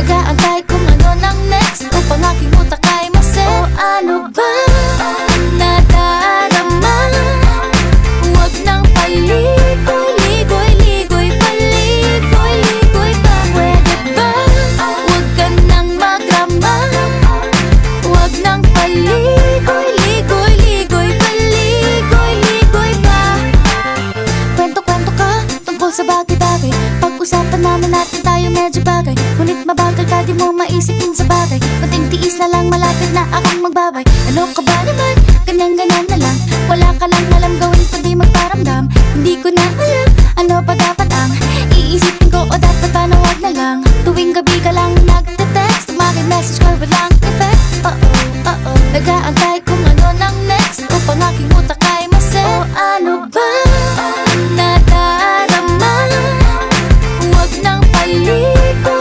Nag-aantay kung ano nang next Upang aking utak ay maset O ano ba? Nadarama Huwag nang paligoy, ligoy, ligoy Paligoy, ligoy pa. Pwede ba? Huwag ka nang magrama. Huwag nang paligoy, ligoy, ligoy Paligoy, ligoy pa. Kwento-kwento ka tungkol sa bagay-bagay sabagay Ngunit mabagal ka di mo maisipin sa bagay. Kunting tiis na lang malapit na akong magbabay. Ano ka ba naman? Ganyan-ganyan na lang. Wala ka lang alam gawin kundi magparamdam. Hindi ko na alam ano pa dapat ang Iisipin ko o dapat pa na lang. Tuwing gabi ka lang nagte-text Maki-message ka walang effect. Oo, oo Nag-aantay kung ano nang next. Upang aking utak ay maset. O ano ba?